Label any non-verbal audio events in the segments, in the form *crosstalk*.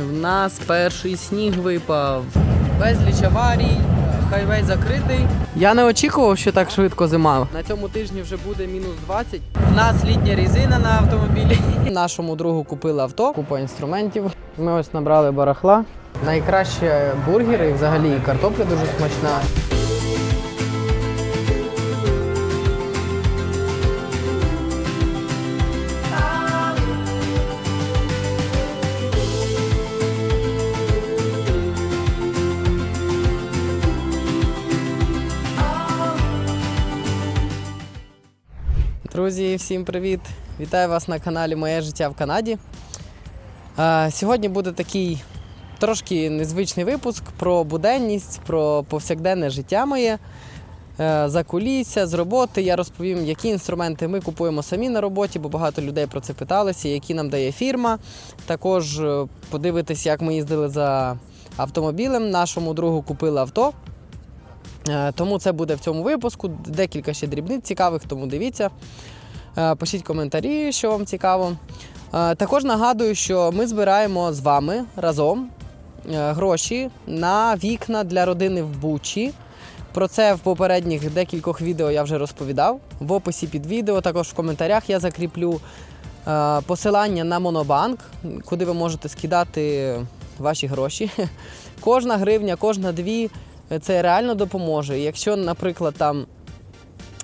в нас перший сніг випав. Безліч аварій, хайвей закритий. Я не очікував, що так швидко зима. На цьому тижні вже буде мінус 20. У нас літня різина на автомобілі. *laughs* Нашому другу купили авто, купа інструментів. Ми ось набрали барахла. Найкраще бургери і взагалі і картопля дуже смачна. Друзі, всім привіт! Вітаю вас на каналі Моє життя в Канаді. Сьогодні буде такий трошки незвичний випуск про буденність, про повсякденне життя моє. Е, За кулісся, з роботи я розповім, які інструменти ми купуємо самі на роботі, бо багато людей про це питалися, які нам дає фірма. Також е, подивитись, як ми їздили за автомобілем. Нашому другу купили авто. Е, Тому це буде в цьому випуску. Декілька ще дрібниць цікавих, тому дивіться. Е, Пишіть коментарі, що вам цікаво. Е, Також нагадую, що ми збираємо з вами разом е, гроші на вікна для родини в Бучі. Про це в попередніх декількох відео я вже розповідав. В описі під відео, також в коментарях я закріплю посилання на Монобанк, куди ви можете скидати ваші гроші. *laughs* Кожна гривня, кожна дві це реально допоможе. Якщо, наприклад, там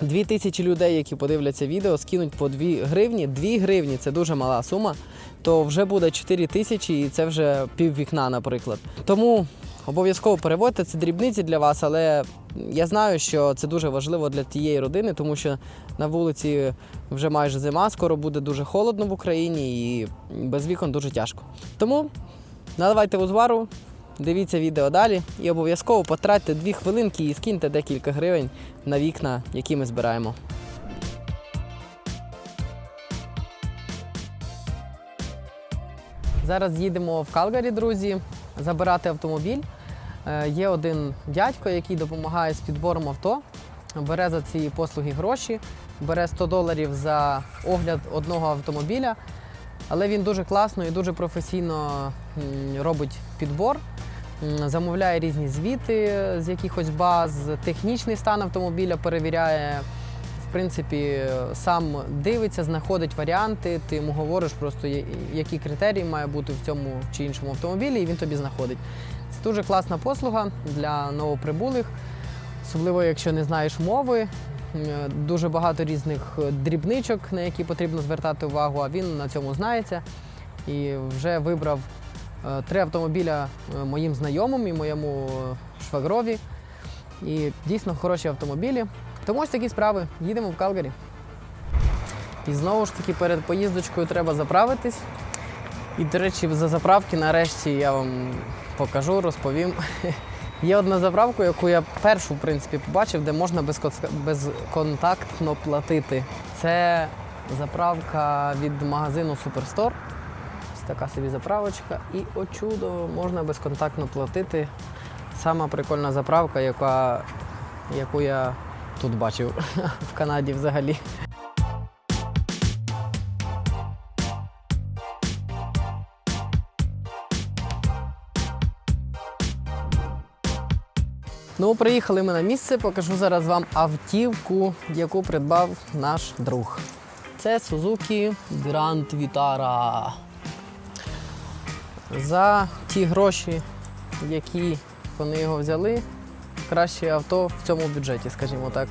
2 тисячі людей, які подивляться відео, скинуть по 2 гривні, 2 гривні це дуже мала сума, то вже буде 4 тисячі і це вже пів вікна, наприклад. Тому обов'язково переводьте це дрібниці для вас, але я знаю, що це дуже важливо для тієї родини, тому що на вулиці вже майже зима, скоро буде дуже холодно в Україні і без вікон дуже тяжко. Тому наливайте узвару, Дивіться відео далі і обов'язково потратьте дві хвилинки і скиньте декілька гривень на вікна, які ми збираємо. Зараз їдемо в Калгарі, друзі, забирати автомобіль. Е, Є один дядько, який допомагає з підбором авто, бере за ці послуги гроші, бере 100 доларів за огляд одного автомобіля. Але він дуже класно і дуже професійно робить підбор. Замовляє різні звіти з якихось баз, технічний стан автомобіля перевіряє. В принципі, сам дивиться, знаходить варіанти, ти йому говориш просто, які критерії має бути в цьому чи іншому автомобілі, і він тобі знаходить. Це дуже класна послуга для новоприбулих, особливо якщо не знаєш мови. Дуже багато різних е, дрібничок, на які потрібно звертати увагу, а він на цьому знається і вже вибрав три автомобіля е, моїм знайомим і моєму е, швагрові. І дійсно хороші автомобілі. Тому ось такі справи. Їдемо в Калгарі. І знову ж таки перед поїздочкою треба заправитись. І, до речі, за заправки нарешті я вам покажу, розповім. *laughs* Є одна заправка, яку я першу, в принципі, побачив, де можна безконтактно платити. Це заправка від магазину Superstore. Така собі заправочка. І о чудо, можна безконтактно платити. Сама прикольна заправка, яка, яку я тут бачив *laughs* в Канаді взагалі. Ну, приїхали ми на місце, покажу зараз вам автівку, яку придбав наш друг. Це Suzuki Grand Vitara. За ті гроші, які вони його взяли, краще авто в цьому бюджеті, скажімо так.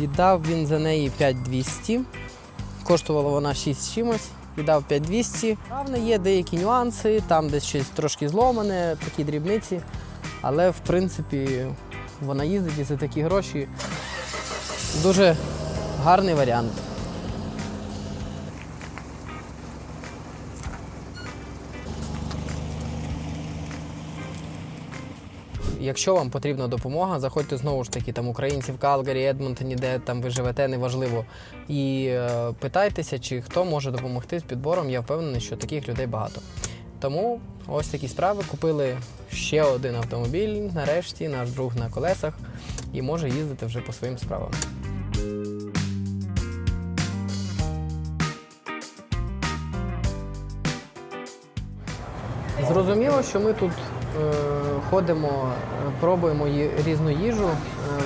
Віддав він за неї 5200. Коштувала вона 6 з чимось. Віддав 5200. Правда, є деякі нюанси, там десь щось трошки зломане, такі дрібниці. Але в принципі вона їздить і за такі гроші. Дуже гарний варіант. Якщо вам потрібна допомога, заходьте знову ж таки там українці в Калгарі, Едмонтоні, де там ви живете, неважливо. І е, питайтеся, чи хто може допомогти з підбором. Я впевнений, що таких людей багато. Тому ось такі справи. Купили ще один автомобіль. Нарешті наш друг на колесах і може їздити вже по своїм справам. Зрозуміло, що ми тут е, ходимо, пробуємо різну їжу е,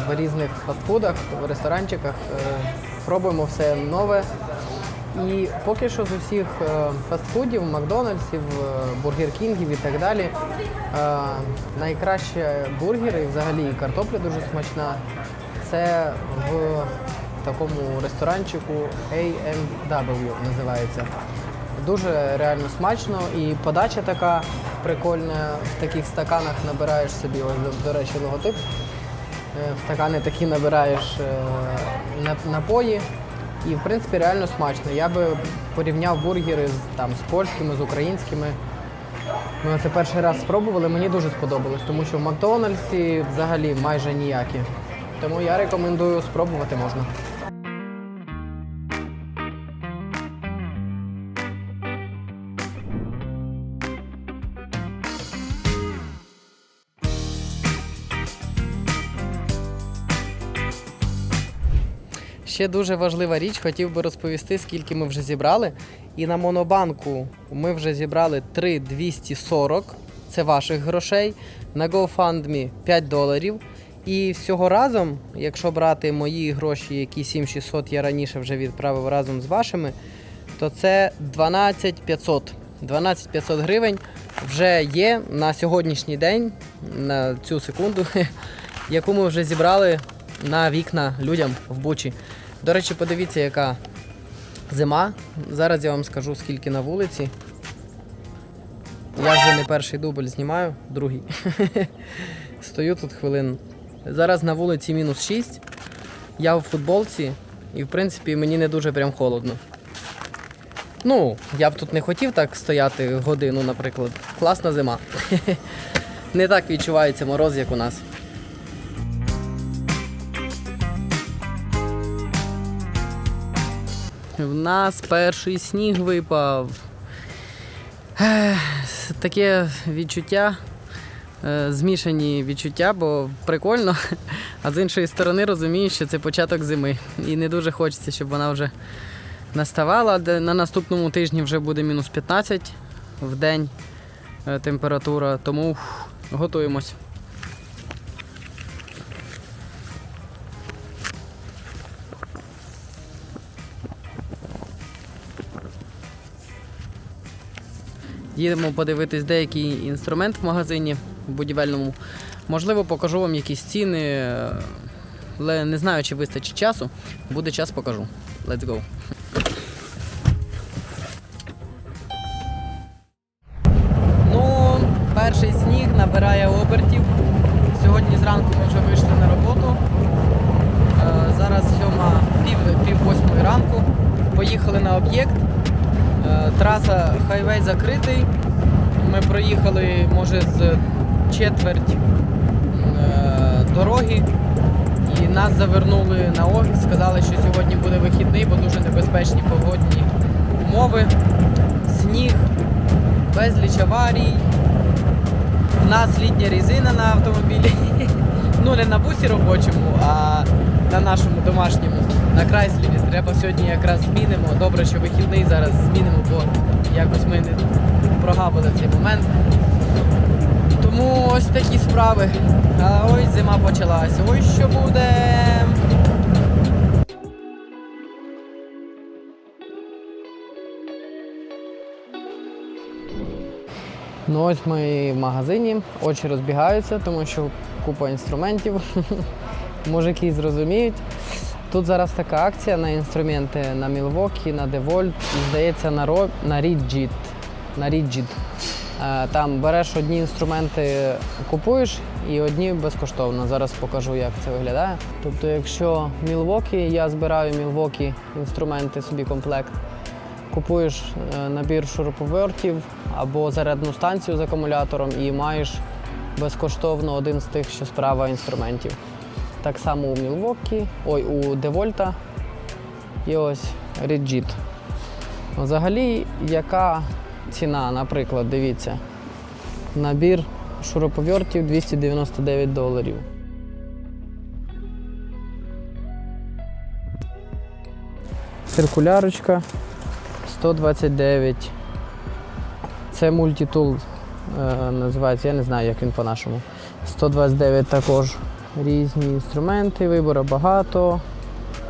в різних фастфудах, в ресторанчиках, е, пробуємо все нове. І поки що з усіх е, фастфудів, Макдональдсів, Бургер Кінгів і так далі, найкраще бургери, і взагалі і картопля дуже смачна. Це в такому ресторанчику A&W називається. Дуже реально смачно і подача така прикольна. В таких стаканах набираєш собі, ось, до, речі, логотип. Е, В стакани такі набираєш е, напої. І в принципі реально смачно. Я би порівняв бургери з, там, з польськими, з українськими. Ми це перший раз спробували, мені дуже сподобалось, тому що в Макдональдсі взагалі майже ніякі. Тому я рекомендую спробувати можна. Ще дуже важлива річ, хотів би розповісти, скільки ми вже зібрали. І на монобанку ми вже зібрали 3,240, це ваших грошей. На GoFundMe 5 доларів. І всього разом, якщо брати мої гроші, які 7600 я раніше вже відправив разом з вашими, то це 12500. 12500 гривень вже є на сьогоднішній день, на цю секунду, *laughs* яку ми вже зібрали на вікна людям в Бучі. До речі, подивіться, яка зима. Зараз я вам скажу, скільки на вулиці. Я вже не перший дубль знімаю, другий. *laughs* Стою тут хвилин. Зараз на вулиці мінус 6. Я в футболці, і в принципі мені не дуже прям холодно. Ну, я б тут не хотів так стояти годину, наприклад. Класна зима. *laughs* Не так відчувається мороз, як у нас. В нас перший сніг випав. Таке відчуття, е, змішані відчуття, бо прикольно, а з іншої сторони розумію, що це початок зими. І не дуже хочеться, щоб вона вже наставала. На наступному тижні вже буде мінус 15 в день е, температура, тому готуємось. Їдемо подивитись деякий інструмент в магазині будівельному. Можливо, покажу вам якісь ціни, але не знаю, чи вистачить часу. Буде час, покажу. Let's go. Ну, перший сніг набирає обертів. Сьогодні зранку ми вже вийшли на роботу. Е, Зараз сьома, пів, пів восьмої ранку. Поїхали на об'єкт. Е, Траса хайвей закритий. Ми проїхали, може, з четверть е, дороги. І нас завернули на офіс, сказали, що сьогодні буде вихідний, бо дуже небезпечні погодні умови. Сніг, безліч аварій. У нас літня резина на автомобілі. *laughs* Ну, не на бусі робочому, а на нашому домашньому, на Крайслері. Треба сьогодні якраз змінимо. Добре, що вихідний зараз змінимо, бо якось ми не прогавили цей момент. Тому ось такі справи. А ось зима почалася. Ось що буде. Ну ось ми в магазині, очі розбігаються, тому що купа інструментів. *laughs* Мужики зрозуміють. Тут зараз така акція на інструменти на Milwaukee, на і здається на, Ро... на Rigid. На Rigid. Е, Там береш одні інструменти, купуєш і одні безкоштовно. Зараз покажу, як це виглядає. Тобто, якщо Milwaukee, я збираю Milwaukee інструменти собі комплект, купуєш е, набір шуруповертів або зарядну станцію з акумулятором і маєш безкоштовно один з тих, що справа інструментів. Так само у Мілвокі, ой, у Девольта і ось Rigid. Взагалі, яка ціна, наприклад, дивіться, набір шуруповертів 299 доларів. Циркулярочка 129. Це мультитул е, називається, я не знаю, як він по-нашому. 129 також різні інструменти, вибору багато.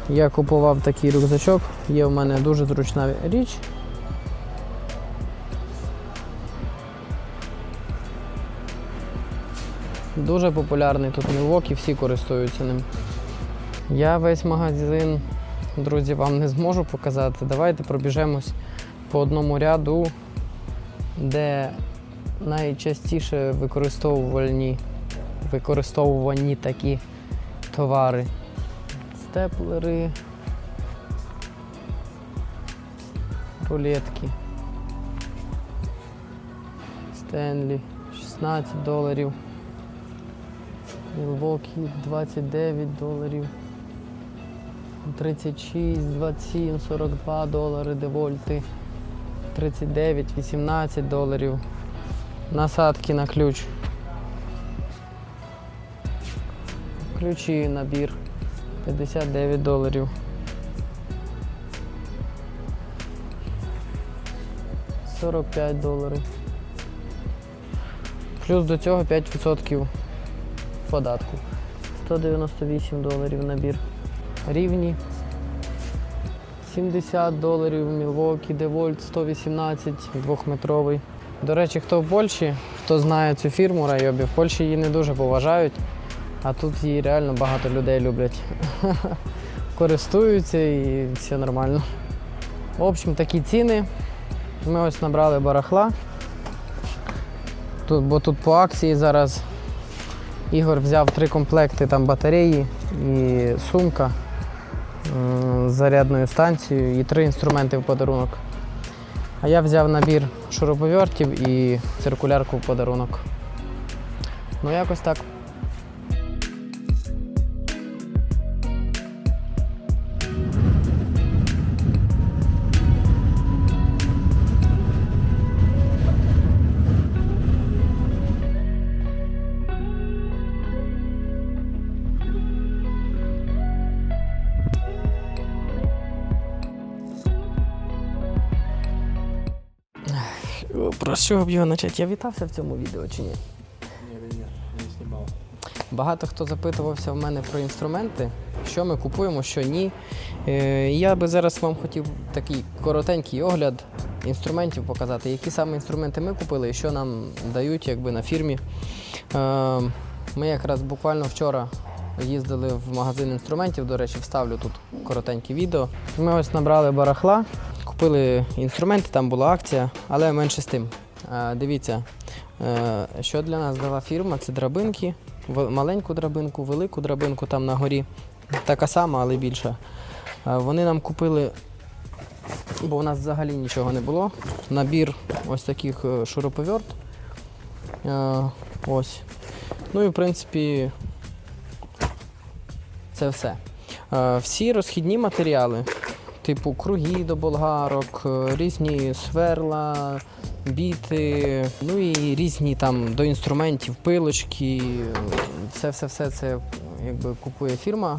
Я купував такий рюкзачок, є в мене дуже зручна річ. Дуже популярний тут Milwaukee, всі користуються ним. Я весь магазин, друзі, вам не зможу показати. Давайте пробіжемось по одному ряду, де найчастіше використовувані, використовувані такі товари. Степлери, рулетки. Стенлі 16 доларів. Milwaukee 29 доларів. 36, 27, 42 долари девольти. 39, 18 доларів. Насадки на ключ. Ключі набір 59 доларів. Сорок п'ять доларів. Плюс до цього 5% податку. 198 доларів набір. Рівні. 70 доларів Milwaukee DeWalt 118 двохметровий. До речі, хто в Польщі, хто знає цю фірму Райобі, в Польщі її не дуже поважають, а тут її реально багато людей люблять. *laughs* Користуються і все нормально. В общем, такі ціни. Ми ось набрали барахла. Тут, бо тут по акції зараз Ігор взяв три комплекти там батареї і сумка з зарядною станцією і три інструменти в подарунок. А я взяв набір шуруповертів і циркулярку в подарунок. Ну якось так. Про що б його почати? Я вітався в цьому відео чи ні? Не, не, не снимал. Багато хто запитувався в мене про інструменти, що ми купуємо, що ні. Е, Я би зараз вам хотів такий коротенький огляд інструментів показати, які саме інструменти ми купили і що нам дають якби, на фірмі. Е, Ми якраз буквально вчора їздили в магазин інструментів, до речі, вставлю тут коротеньке відео. Ми ось набрали барахла, купили інструменти, там була акція, але менше з тим. Дивіться, е, що для нас дала фірма, це драбинки, маленьку драбинку, велику драбинку там на горі. Така сама, але більша. Вони нам купили, бо у нас взагалі нічого не було. Набір ось таких е, шуруповерт. Е, Ось. Ну і в принципі це все. Всі розхідні матеріали, типу круги до болгарок, різні сверла, біти, ну і різні там до інструментів, пилочки. Все, все, все це якби купує фірма.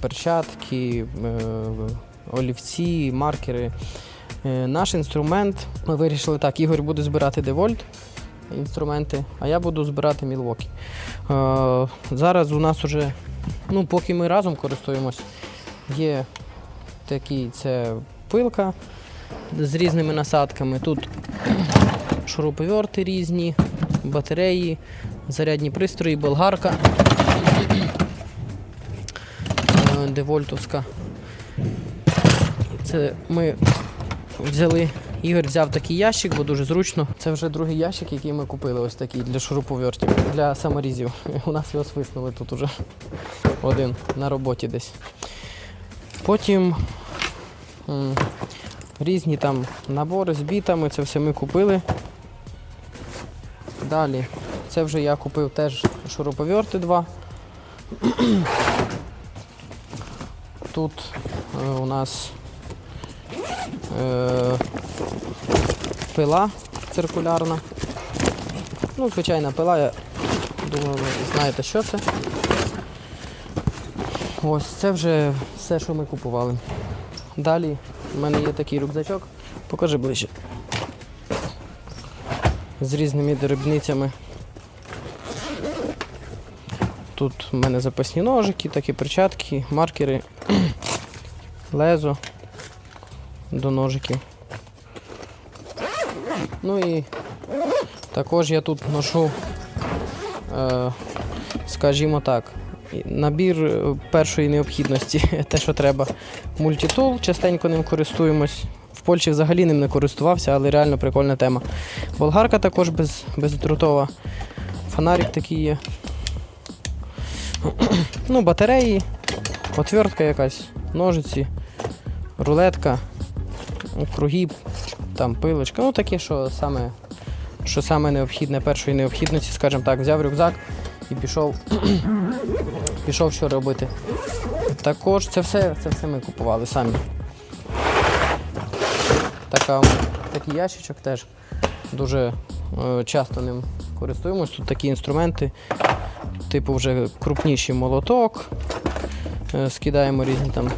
Перчатки, е, олівці, маркери. Е, Наш інструмент. Ми вирішили так, Ігор буде збирати девольт інструменти, а я буду збирати Milwaukee. Е, Зараз у нас уже, ну поки ми разом користуємось, є такий це пилка з різними насадками. Тут шуруповерти різні, батареї, зарядні пристрої, болгарка е, девольтовська. Це ми взяли. Ігор взяв такий ящик, бо дуже зручно. Це вже другий ящик, який ми купили, ось такий для шуруповертів, для саморізів. *laughs* У нас його свиснули тут уже один на роботі десь. Потім різні там набори з бітами, це все ми купили. Далі Це вже я купив теж шуруповерти два. *clears throat* Тут е, у нас е, пила циркулярна. Ну, звичайна пила, я думаю, ви знаєте, що це. Ось це вже все, що ми купували. Далі в мене є такий рюкзачок. Покажи ближче. З різними дрібницями. Тут в мене запасні ножики, такі перчатки, маркери, *clears throat* лезо до ножиків. Ну і також я тут ношу, е, скажімо так, набір е, першої необхідності, *laughs* те, що треба. Мультитул, частенько ним користуємось. В Польщі взагалі ним не користувався, але реально прикольна тема. Болгарка також без, бездротова. Фонарик такий є. Ну, батареї, отвертка якась, ножиці, рулетка, круги, там пилочка. Ну таке, що саме, що саме необхідне, першої необхідності, скажімо так, взяв рюкзак і пішов, *clears throat* пішов що робити. Також це все, це все ми купували самі. Така, такий ящичок теж дуже е, часто ним користуємось. Тут такі інструменти, типу вже крупніший молоток. Е, Скидаємо різні там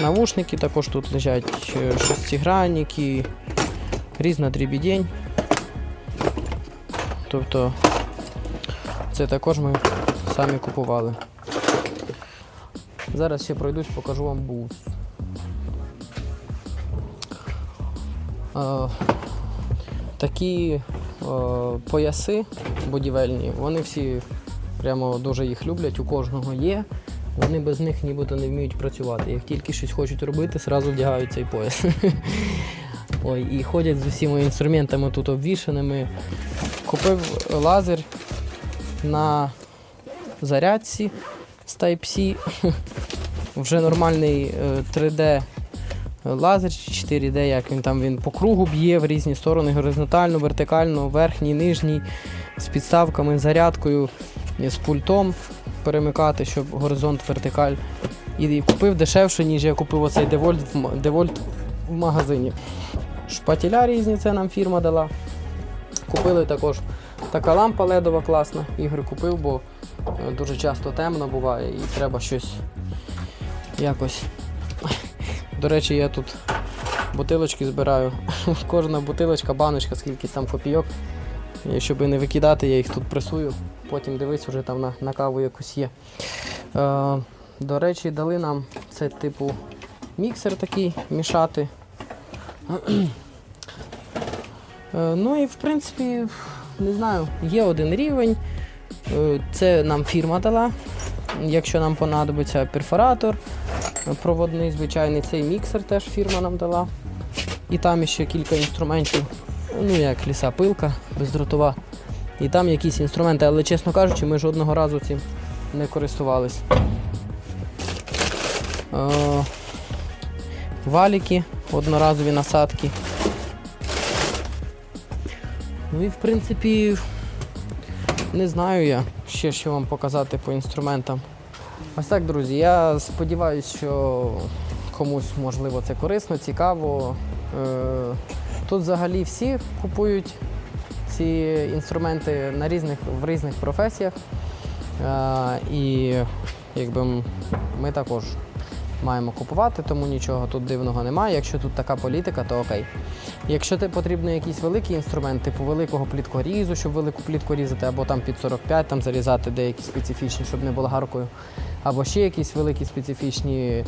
навушники, також тут лежать е, шестигранники, різна дрібідень. Тобто це також ми самі купували. Зараз ще пройдусь, покажу вам бус. Такі е, пояси будівельні, вони всі прямо дуже їх люблять, у кожного є. Вони без них нібито не вміють працювати. Як тільки щось хочуть робити, одразу вдягають цей пояс. *laughs* Ой, і ходять з усіма інструментами тут обвішаними. Купив лазер на зарядці з Type-C. *laughs* Вже нормальний е, 3D лазер 4D, як він там він по кругу б'є в різні сторони, горизонтально, вертикально, верхній, нижній, з підставками, зарядкою, з пультом перемикати, щоб горизонт, вертикаль. І купив дешевше, ніж я купив оцей Девольт в, в магазині. Шпатіля різні, це нам фірма дала. Купили також така лампа ледова класна. Ігор купив, бо е, дуже часто темно буває і треба щось якось. До речі, я тут бутилочки збираю. *laughs* Кожна бутилочка, баночка, скільки там копійок. І щоб не викидати, я їх тут пресую. Потім дивись, вже там на, на каву якусь є. Е, до речі, дали нам це типу міксер такий мішати. *clears throat* Е, ну і в принципі, не знаю, є один рівень. Е, Це нам фірма дала. Якщо нам понадобиться перфоратор, проводний звичайний, цей міксер теж фірма нам дала. І там ще кілька інструментів, ну як ліса пилка бездротова. І там якісь інструменти, але чесно кажучи, ми жодного разу цим не користувались. Е, Валіки, одноразові насадки. Ну і в принципі, не знаю я ще що вам показати по інструментам. Ось так, друзі, я сподіваюся, що комусь можливо це корисно, цікаво. Е, Тут взагалі всі купують ці інструменти на різних, в різних професіях. Е, І якби ми також маємо купувати, тому нічого тут дивного немає. Якщо тут така політика, то окей. Якщо ти потрібно якийсь великий інструмент, типу великого пліткорізу, щоб велику плітку різати, або там під 45 там зарізати деякі специфічні, щоб не болгаркою, або ще якісь великі специфічні,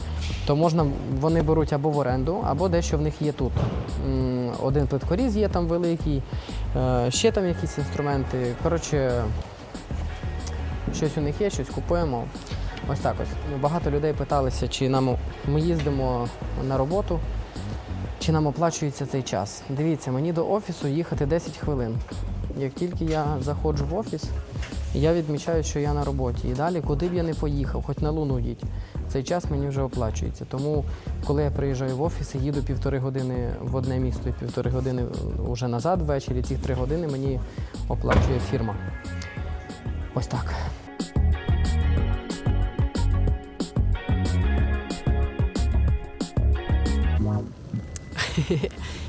то можна вони беруть або в оренду, або дещо в них є тут. Один плиткоріз є там великий, е, ще там якісь інструменти. Коротше, щось у них є, щось купуємо. Ось так ось. Багато людей питалися, чи нам ми їздимо на роботу, чи нам оплачується цей час. Дивіться, мені до офісу їхати 10 хвилин. Як тільки я заходжу в офіс, я відмічаю, що я на роботі. І далі, куди б я не поїхав, хоч на луну їдь. цей час мені вже оплачується. Тому, коли я приїжджаю в офіс і їду півтори години в одне місто і півтори години вже назад ввечері, ці три години мені оплачує фірма. Ось так.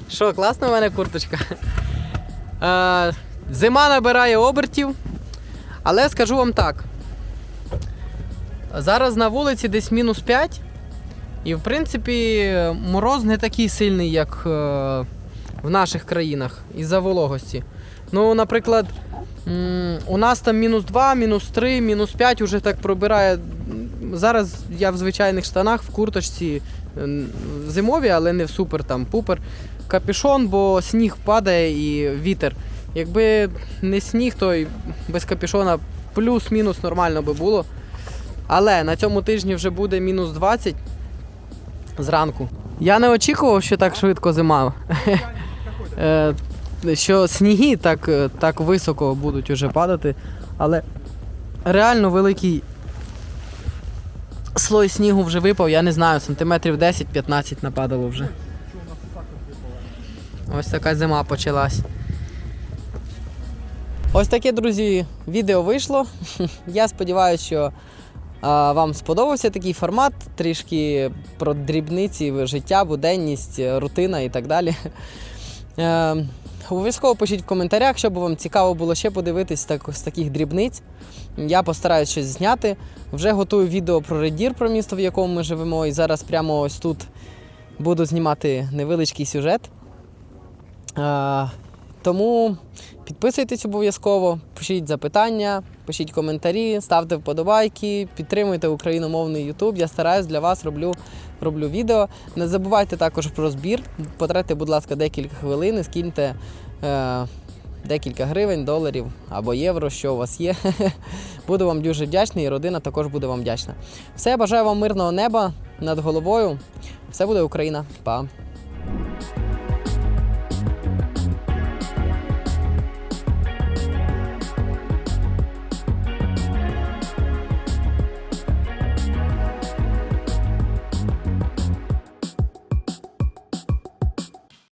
Що, класна в мене курточка? Е, зима набирає обертів, але скажу вам так. Зараз на вулиці десь мінус 5, і в принципі мороз не такий сильний, як е, в наших країнах із-за вологості. Ну, наприклад, у нас там мінус 2, мінус 3, мінус 5 уже так пробирає. Зараз я в звичайних штанах, в курточці зимові, але не в супер там пупер. Капюшон, бо сніг падає і вітер. Якби не сніг, то й без капюшона плюс-мінус нормально би було. Але на цьому тижні вже буде мінус 20 зранку. Я не очікував, що так швидко зима. *laughs* Е, Що сніги так, так високо будуть уже падати. Але реально великий слой снігу вже випав, я не знаю, сантиметрів 10-15 нападало вже. Ось така зима почалась. Ось таке, друзі, відео вийшло. *laughs* Я сподіваюся, що а, вам сподобався такий формат, трішки про дрібниці життя, буденність, рутина і так далі. Обов'язково пишіть в коментарях, щоб вам цікаво було ще подивитись так, з таких дрібниць. Я постараюсь щось зняти. Вже готую відео про редір, про місто, в якому ми живемо. І зараз прямо ось тут буду знімати невеличкий сюжет. Тому підписуйтесь обов'язково, пишіть запитання, пишіть коментарі, ставте вподобайки, підтримуйте україномовний YouTube. Я стараюсь для вас роблю, роблю відео. Не забувайте також про збір. Потратьте, будь ласка, декілька хвилин скиньте е, декілька гривень, доларів або євро, що у вас є. *laughs* Буду вам дуже вдячний, і родина також буде вам вдячна. Все, бажаю вам мирного неба над головою. Все буде Україна. Па!